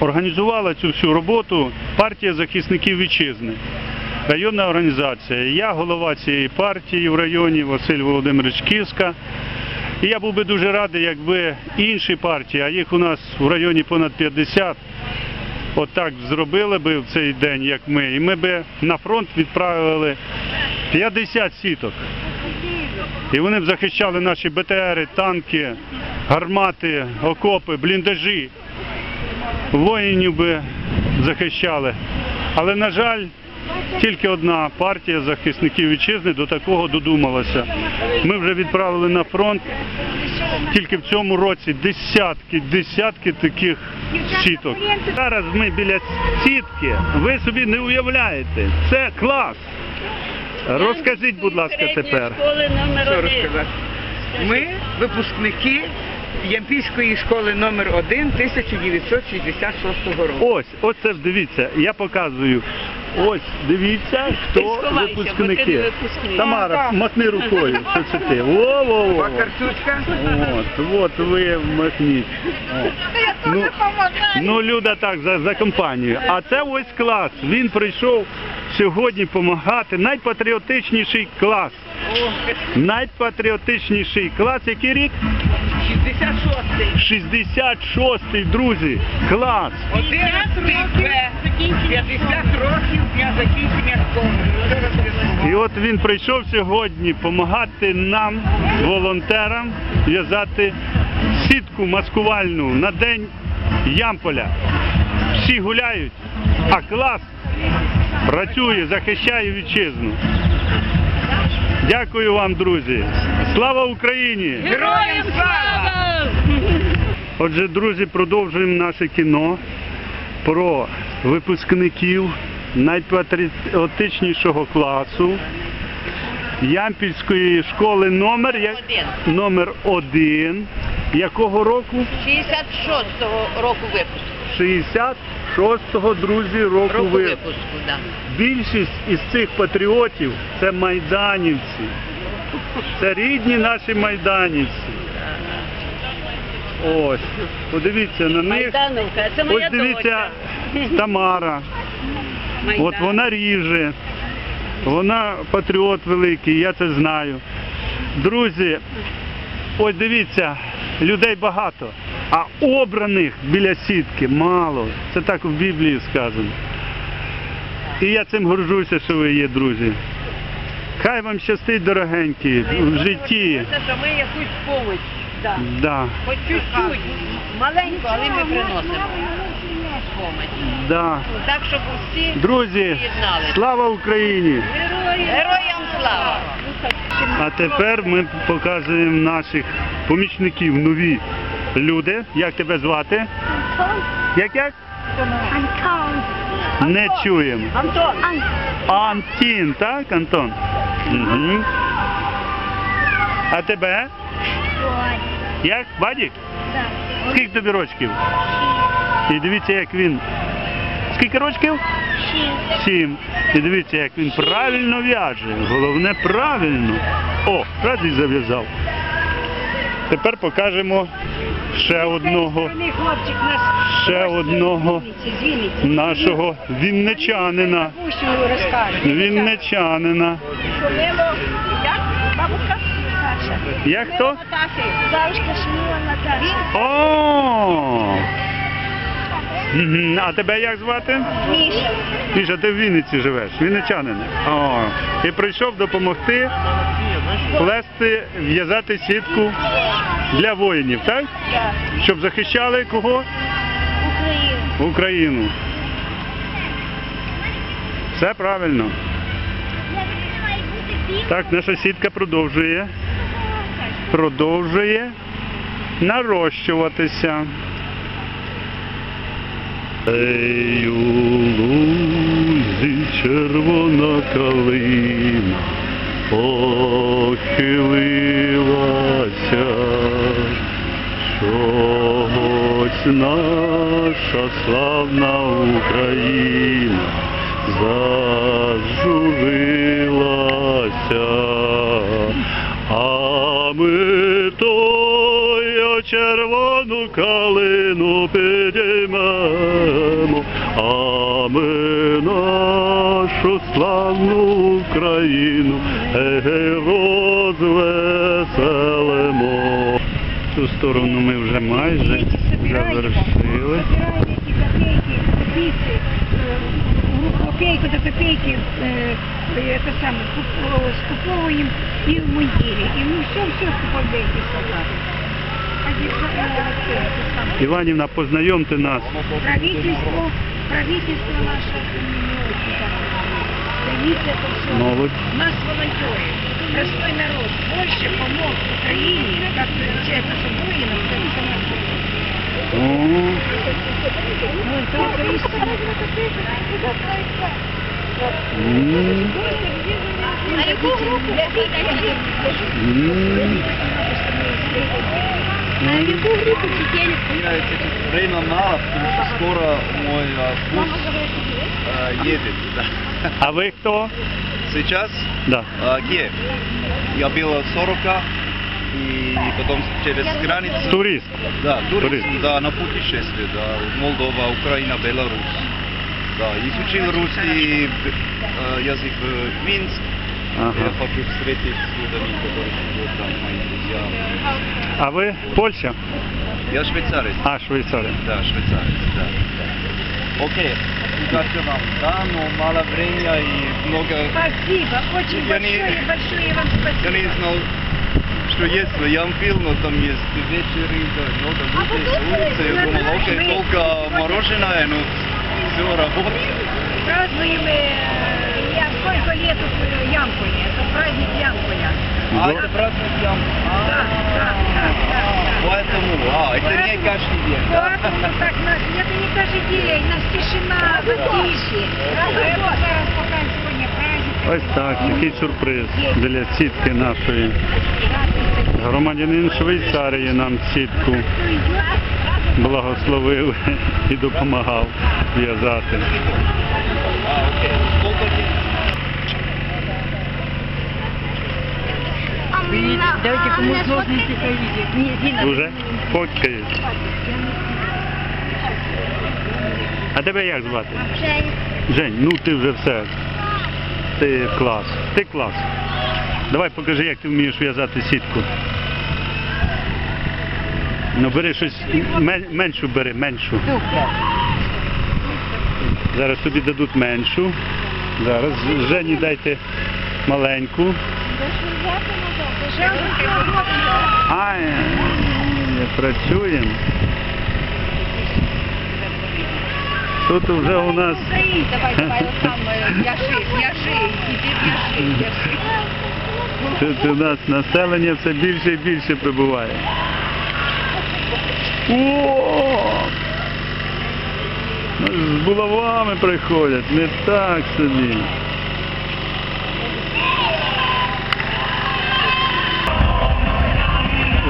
Організувала цю всю роботу партія захисників вітчизни, районна організація. Я голова цієї партії в районі Василь Володимирович Кіска. І я був би дуже радий, якби інші партії, а їх у нас в районі понад 50, отак зробили би в цей день, як ми, і ми би на фронт відправили 50 сіток. І вони б захищали наші БТРи, танки, гармати, окопи, бліндажі. Воїнів би захищали. Але, на жаль, тільки одна партія захисників вітчизни до такого додумалася. Ми вже відправили на фронт тільки в цьому році десятки, десятки таких сіток. Зараз ми біля сітки, ви собі не уявляєте. Це клас. Розкажіть, будь ласка, тепер. Що розказати? Ми випускники Ямпільської школи номер 1 1966 року. Ось, оце дивіться, я показую. Ось, дивіться, хто сховайся, бо ти випускники. не випускник. Тамара, махни рукою, що це ти. Во-во-во. Вакарчучка. От, от ви махніть. О. Ну, ну, Люда так, за, за компанію. А це ось клас. Він прийшов сьогодні допомагати. Найпатріотичніший клас. Найпатріотичніший клас. Який рік? 66-й. 66-й, друзі. Клас. 11 Б. 50 років дня закінчення школи. І от він прийшов сьогодні допомагати нам, волонтерам, в'язати сітку маскувальну на день Ямполя. Всі гуляють, а клас працює, захищає вітчизну. Дякую вам, друзі. Слава Україні! Героям слава! Отже, друзі, продовжуємо наше кіно про випускників найпатріотичнішого класу Ямпільської школи номер, Один. номер один. Якого року? 66-го року випуску. 66-го, друзі, року, Року ви. випуску, да. Більшість із цих патріотів це майданівці. Це рідні наші майданівці. Ось, подивіться на них. Майдановка, це моя Ось дивіться, дочка. Тамара. Майдан. От вона ріже. Вона патріот великий, я це знаю. Друзі, ось дивіться, людей багато, а обраних біля сітки мало. Це так в Біблії сказано. І я цим горжуся, що ви є, друзі. Хай вам щастить, дорогенькі, в житті. Ми якусь помощь, да. Да, хоч чуть-чуть, маленьку, але ми приносимо помощь. да. Так, щоб усі Друзі, слава Україні! Героям слава! А тепер ми показуємо наших помічників нові люди. Як тебе звати? Як як? Антон. Не чуємо. Антон! Антін, так, Антон? Угу. А тебе? Як? Бадік? Скільки тобі рочків? І дивіться, як він. Скільки рочків? Сім. І дивіться, як він правильно в'яже. Головне правильно. О, раз і зав'язав. Тепер покажемо ще одного, ще одного нашого вінничанина. Вінничанина. Бабушка? Наша. Хто? Бабушка Шумила Наташа. О! А тебе як звати? Міша. Міша, ти в Вінниці живеш, вінничанин. О, і прийшов допомогти плести, в'язати сітку для воїнів, так? Так. Щоб захищали кого? Україна. Україну. Все правильно. Так, наша сітка продовжує. Продовжує нарощуватися. Ей, у лузі червона калина похилилася, чогось наша славна Україна зажурилася, ми то червону калину підіймемо, а ми нашу славну Україну розвеселимо. Цю сторону ми вже майже завершили. Собираем эти копейки, копейки, э, копейку до копейки, э, это самое, куп- скуповуем и в мундире. И мы все-все скуповейки собрали. Один, э, это самое. Іванівна, познайомте нас. Правительство, правительство наше не очень хорошее. Стремится это все. Молодь. У нас волонтеры, простой народ, больше помог Украине, как честно, с воинам, как с О, На яку групу сидели? Время на, потому что скоро мой курс едет. А вы кто? Сейчас? Да. А, Киев. Я был 40 и потом через границу. Турист. Да, туризм, Турист. да, на путешествие, да, Молдова, Украина, Беларусь. Да, изучил русский э, язык в Минск. Я Ага. хочу встретить с людьми, которые живут там, мои друзья. А ви Польща? Я швейцарец. А, Швейцарія. Да, швейцарец, да. Окей, удачи вам. Да, но мало времени и много... Спасибо, очень Я не- большое, большое вам Я спасибо. не знал, что есть в Ямпил, но там есть вечеры, да, много людей с улицы. Я думал, окей, только мороженое, но все работает. Празднуем, э, я сколько лет тут э, Ямполе, это праздник Ямполя. А, Да. это праздник Ямпил. Да, да, да, да, да. Поэтому, а, это не Поэтому- каждый день, да? Поэтому так, нас, это не каждый день, у нас тишина, затишье. Поэтому зараз пока сегодня праздник. Ось так, такий сюрприз для сітки нашої. Громадянин Швейцарії нам сітку благословив і допомагав в'язати. А, окей. Сколько дней? Давайте кому сложности повидеть. Уже фоткає. А тебе як звати? Жень, ну ти вже все. Ти клас. Ти клас. Давай покажи, як ти вмієш в'язати сітку. Ну бери щось мен- меншу бери, меншу. Зараз тобі дадуть меншу. Зараз Жені дайте маленьку. Ай, не працюємо. Тут вже у нас Давай, давай, вот там э, вяжи, вяжи, теперь вяжи, вяжи. Тут у нас населення все більше і більше прибуває. О! З булавами приходять, не так собі.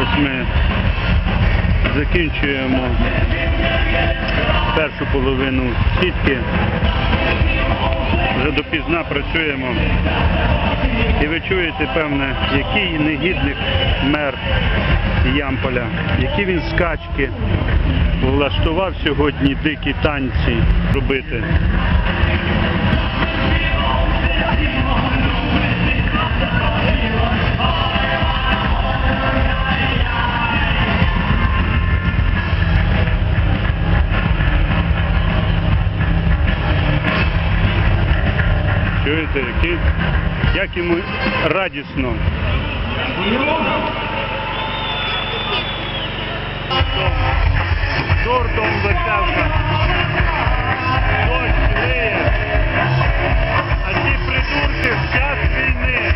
Ось ми закінчуємо першу половину сітки. Вже допізна працюємо. І ви чуєте, певне, який негідник мер Ямполя, які він скачки влаштував сьогодні дикі танці робити. Чуєте, як йому радісно. Тортом заказка. Дощ лиє. А ті придурки в час війни.